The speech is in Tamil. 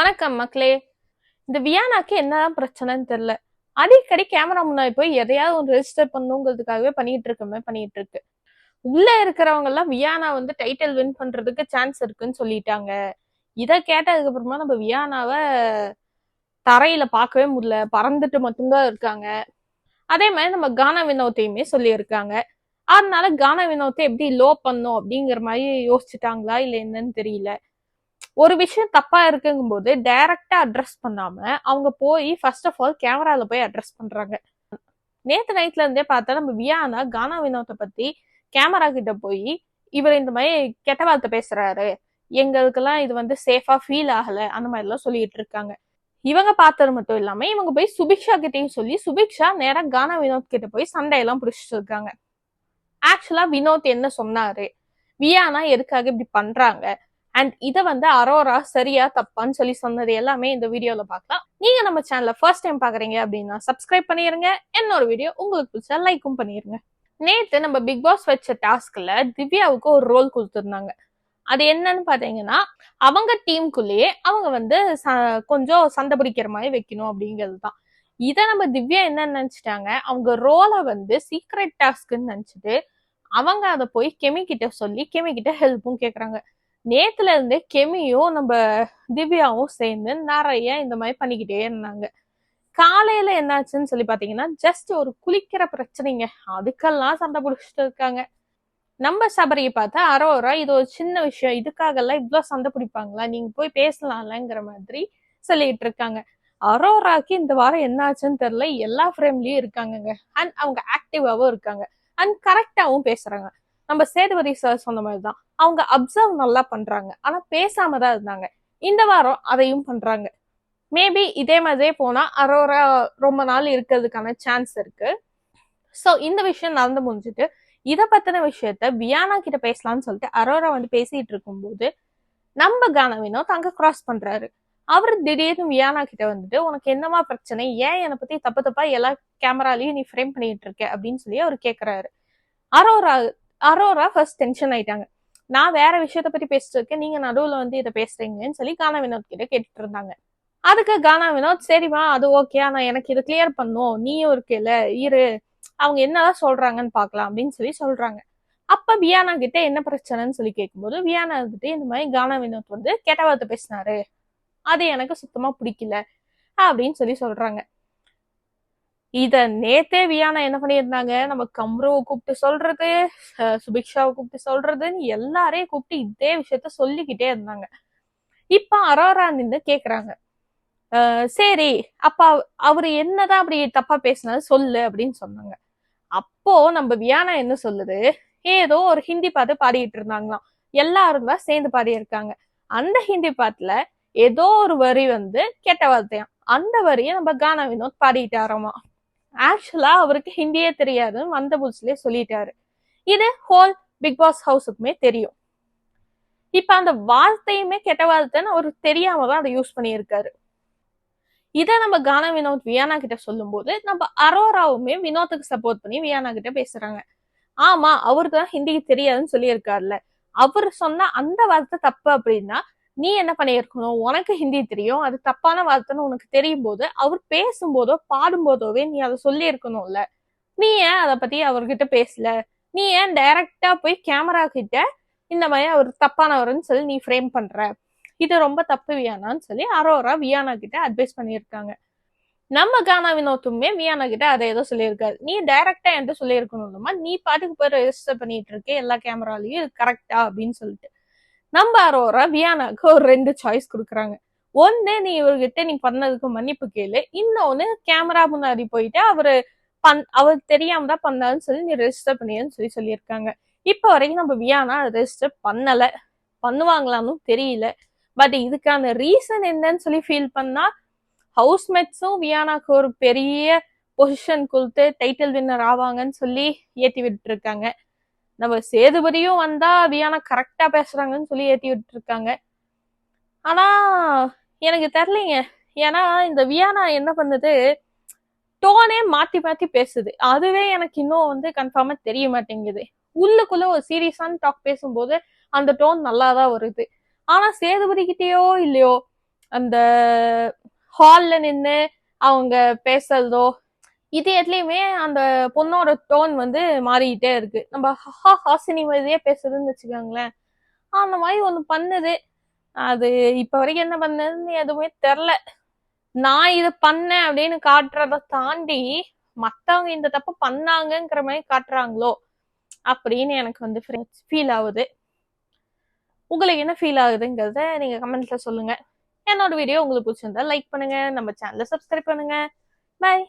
வணக்கம் மக்களே. இந்த வியானாக்கு என்னதான் பிரச்சனைன்னு தெரியல. அடிக்கடி கேமரா முன்னாடி போய் எதையாவது ஒரு ரெஜிஸ்டர் பண்ணுங்கிறதுக்காகவே பண்ணிட்டு இருக்கமே பண்ணிட்டு இருக்கு. உள்ள இருக்கிறவங்க எல்லாம் வியானா வந்து டைட்டில் வின் பண்றதுக்கு சான்ஸ் இருக்குன்னு சொல்லிட்டாங்க. இதை கேட்டதுக்கு அப்புறமா நம்ம வியானாவை தரையில பார்க்கவே முடியல. பறந்துட்டு மட்டும்தான் இருக்காங்க. அதே மாதிரி நம்ம கானா வினோத்தையுமே சொல்லியிருக்காங்க. அதனால கானா வினோத்தை எப்படி லோ பண்ணும் அப்படிங்கிற மாதிரி யோசிச்சுட்டாங்களா இல்லை என்னன்னு தெரியல. ஒரு விஷயம் தப்பா இருக்குங்கும்போது டைரக்டா அட்ரஸ் பண்ணாம அவங்க போய் ஃபர்ஸ்ட் ஆஃப் ஆல் கேமரால போய் அட்ரஸ் பண்றாங்க. நேத்து நைட்ல இருந்தே பார்த்தா நம்ம வியானா கானா வினோத்தை பத்தி கேமரா கிட்ட போய் இவர் இந்த மாதிரி கெட்ட வார்த்தை பேசுறாரு. எங்களுக்கெல்லாம் இது வந்து சேஃபா ஃபீல் ஆகல. அந்த மாதிரி எல்லாம் சொல்லிட்டு இருக்காங்க. இவங்க பார்த்தது மட்டும் இல்லாம இவங்க போய் சுபிக்ஷா கிட்டையும் சொல்லி சுபிக்ஷா நேரா கானா வினோத் கிட்ட போய் சண்டையெல்லாம் பிடிச்சிட்டு இருக்காங்க. ஆக்சுவலா வினோத் என்ன சொன்னாரு? வியானா எதுக்காக இப்படி பண்றாங்க? அண்ட் இதை வந்து அரோரா சரியா தப்பான்னு சொல்லி சொன்னது எல்லாமே இந்த வீடியோல பார்க்கலாம். நீங்க நம்ம சேனலை ஃபர்ஸ்ட் டைம் பாக்குறீங்க அப்படின்னா சப்ஸ்கிரைப் பண்ணிருங்க. என்னோட வீடியோ உங்களுக்கு பிடிச்சா லைக்கும் பண்ணிருங்க. நேத்து நம்ம பிக் பாஸ் வச்ச டாஸ்க்ல திவ்யாவுக்கு ஒரு ரோல் கொடுத்துருந்தாங்க. அது என்னன்னு பாத்தீங்கன்னா அவங்க டீமுக்குள்ளேயே அவங்க வந்து ச- கொஞ்சம் சண்டை பிடிக்கிற மாதிரி வைக்கணும் அப்படிங்கிறது தான். இதை நம்ம திவ்யா என்ன நினைச்சிட்டாங்க? அவங்க ரோலை வந்து சீக்ரெட் டாஸ்க்னு நினைச்சிட்டு அவங்க அதை போய் கெமி கிட்ட சொல்லி கெமி கிட்ட ஹெல்ப்பும் கேக்குறாங்க. நேத்துல இருந்தே கெமியும் நம்ம திவ்யாவும் சேர்ந்து நிறைய இந்த மாதிரி பண்ணிக்கிட்டே இருந்தாங்க. காலையில என்னாச்சுன்னு சொல்லி பாத்தீங்கன்னா ஜஸ்ட் ஒரு குளிக்கிற பிரச்சனைங்க. அதுக்கெல்லாம் சண்டை பிடிச்சிட்டு இருக்காங்க. நம்ம சபரியை பார்த்தா அரோரா இது ஒரு சின்ன விஷயம். இதுக்காகலாம் இவ்வளோ இவ்வளவு சண்டை பிடிப்பாங்களா? நீங்க போய் பேசலாம்லங்கிற மாதிரி சொல்லிட்டு இருக்காங்க. அரோராக்கு இந்த வாரம் என்னாச்சுன்னு தெரியல. எல்லா ஃப்ரேம்லயும் இருக்காங்கங்க. அண்ட் அவங்க ஆக்டிவாவும் இருக்காங்க. அண்ட் கரெக்டாவும் பேசுறாங்க. நம்ம சேதுபதி சார் சொன்ன மாதிரி தான் அவங்க அப்சர்வ் நல்லா பண்றாங்க. ஆனா பேசாம தான் இருந்தாங்க. இந்த வாரம் அதையும் பண்றாங்க. மேபி இதே மாதிரியே போனா அரோரா ரொம்ப நாள் இருக்கிறதுக்கான சான்ஸ் இருக்கு. ஸோ இந்த விஷயம் நடந்து முடிஞ்சுட்டு இதை பத்தின விஷயத்த வியானா கிட்ட பேசலாம்னு சொல்லிட்டு அரோரா வந்து பேசிட்டு இருக்கும்போது நம்ம கான தங்க கிராஸ் பண்றாரு. அவர் திடீர்னு வியானா கிட்ட வந்துட்டு உனக்கு என்னமா பிரச்சனை? ஏன் என்னை பத்தி தப்பு தப்பா எல்லா கேமராலையும் நீ ஃப்ரேம் பண்ணிட்டு இருக்க? அப்படின்னு சொல்லி அவர் கேக்குறாரு. அரோரா அரோரா ஃபர்ஸ்ட் டென்ஷன் ஆயிட்டாங்க. நான் வேற விஷயத்த பத்தி பேசிட்டு இருக்கேன். நீங்க நடுவுல வந்து இதை பேசுறீங்கன்னு சொல்லி கானா வினோத் கிட்ட கேட்டுட்டு இருந்தாங்க. அதுக்கு கானா வினோத் சரிம்மா அது ஓகே ஆனா எனக்கு இதை கிளியர் பண்ணும். நீயும் இருக்கல இரு. அவங்க என்னதான் சொல்றாங்கன்னு பார்க்கலாம் அப்படின்னு சொல்லி சொல்றாங்க. அப்ப வியானா கிட்ட என்ன பிரச்சனைன்னு சொல்லி கேட்கும்போது வியானா கிட்ட இந்த மாதிரி கானா வினோத் வந்து கெட்ட வார்த்தை பேசினாரு. அது எனக்கு சுத்தமா பிடிக்கல அப்படின்னு சொல்லி சொல்றாங்க. இத நேத்தே வியானா என்ன பண்ணியிருந்தாங்க? நம்ம கம்ருவை கூப்பிட்டு சொல்றது சுபிக்ஷாவை கூப்பிட்டு சொல்றதுன்னு எல்லாரையும் கூப்பிட்டு இதே விஷயத்த சொல்லிக்கிட்டே இருந்தாங்க. இப்ப அரோரா நின்று கேக்குறாங்க. சரி அப்ப அவரு என்னதான் அப்படி தப்பா பேசினாரு சொல்லு அப்படின்னு சொன்னாங்க. அப்போ நம்ம வியானா என்ன சொல்லுது? ஏதோ ஒரு ஹிந்தி பாட்டு பாடிட்டு இருந்தாங்களாம். எல்லாரும் தான் சேர்ந்து பாடியிருக்காங்க. அந்த ஹிந்தி பாட்டுல ஏதோ ஒரு வரி வந்து கெட்ட வார்த்தையாம். அந்த வரியை நம்ம கானா வினோத் பாடிட்டாராமா ஆக்சுவலா அவருக்கு ஹிந்தியே தெரியாதுன்னு வந்த புதுசுலேயே சொல்லிட்டாரு. இது ஹோல் பிக் பாஸ் ஹவுஸுக்குமே தெரியும். இப்ப அந்த வார்த்தையுமே கெட்ட வார்த்தைன்னு அவருக்கு தெரியாம தான் அதை யூஸ் பண்ணியிருக்காரு. இதை நம்ம கானா வினோத் வியானா கிட்ட சொல்லும்போது நம்ம அரோராவுமே வினோத்துக்கு சப்போர்ட் பண்ணி வியானா கிட்ட பேசுறாங்க. ஆமா அவருக்கு தான் ஹிந்திக்கு தெரியாதுன்னு சொல்லியிருக்காருல்ல. அவர் சொன்ன அந்த வார்த்தை தப்பு அப்படின்னா நீ என்ன பண்ணியிருக்கணும்? உனக்கு ஹிந்தி தெரியும். அது தப்பான வார்த்தைன்னு உனக்கு தெரியும் போது அவர் பேசும்போதோ பாடும்போதோவே நீ அதை சொல்லியிருக்கணும்ல. நீ ஏன் அதை பத்தி அவர்கிட்ட பேசல? நீ ஏன் டைரக்டா போய் கேமரா கிட்ட இந்த மாதிரி அவர் தப்பானவர்னு சொல்லி நீ ஃப்ரேம் பண்ற? இது ரொம்ப தப்பு வியானான்னு சொல்லி அரோரா வியானா கிட்ட அட்வைஸ் பண்ணியிருக்காங்க. நம்ம கானா வினோத்துமே வியானா கிட்ட அதை ஏதோ சொல்லியிருக்காரு. நீ டைரக்டா என்கிட்ட சொல்லியிருக்கணும் நீ பாட்டுக்கு போய் ரெஜிஸ்டர் பண்ணிட்டு இருக்க எல்லா கேமராலையும் கரெக்டா அப்படின்னு சொல்லிட்டு. நம்ம அரோரா வியானாக்கு ஒரு ரெண்டு சாய்ஸ் கொடுக்குறாங்க. ஒன்று நீ இவர்கிட்ட நீ பண்ணதுக்கு மன்னிப்பு கேளு. இன்னொன்னு கேமரா முன்னாடி போயிட்டு அவரு பண் அவர் தெரியாம தான் பண்ணாருன்னு சொல்லி நீ ரெஜிஸ்டர் பண்ணியன்னு சொல்லி சொல்லியிருக்காங்க. இப்போ வரைக்கும் நம்ம வியானா ரெஜிஸ்டர் பண்ணலை. பண்ணுவாங்களான்னு தெரியல. பட் இதுக்கான ரீசன் என்னன்னு சொல்லி ஃபீல் பண்ணா ஹவுஸ்மேட்ஸும் வியானாக்கு ஒரு பெரிய பொசிஷன் கொடுத்து டைட்டில் வின்னர் ஆவாங்கன்னு சொல்லி ஏற்றி விட்டுருக்காங்க. இருக்காங்க நம்ம சேதுபதியும் வந்தா வியானா கரெக்டா பேசுறாங்கன்னு சொல்லி ஏத்தி விட்டு இருக்காங்க ஆனா எனக்கு தெரியலைங்க. ஏன்னா இந்த வியானா என்ன பண்ணுது? டோனே மாத்தி மாத்தி பேசுது. அதுவே எனக்கு இன்னும் வந்து கன்ஃபார்மா தெரிய மாட்டேங்குது. உள்ளுக்குள்ள ஒரு சீரியஸான டாக் பேசும்போது அந்த டோன் நல்லா தான் வருது. ஆனா சேதுபதி கிட்டேயோ இல்லையோ அந்த ஹால்ல நின்று அவங்க பேசுறதோ இது எதுலயுமே அந்த பொண்ணோட டோன் வந்து மாறிக்கிட்டே இருக்கு. நம்ம ஹா ஹாசினி மாதிரியே பேசுறதுன்னு வச்சுக்கோங்களேன். அந்த மாதிரி ஒண்ணு பண்ணுது. அது இப்ப வரைக்கும் என்ன பண்ணதுன்னு எதுவுமே தெரில நான் இதை பண்ணேன் அப்படின்னு காட்டுறத தாண்டி மத்தவங்க இந்த தப்பு பண்ணாங்கங்கிற மாதிரி காட்டுறாங்களோ அப்படின்னு எனக்கு வந்து ஃபீல் ஆகுது. உங்களுக்கு என்ன ஃபீல் ஆகுதுங்கிறத நீங்க கமெண்ட்ல சொல்லுங்க. என்னோட வீடியோ உங்களுக்கு பிடிச்சிருந்தா லைக் பண்ணுங்க. நம்ம சேனலை சப்ஸ்கிரைப் பண்ணுங்க. பாய்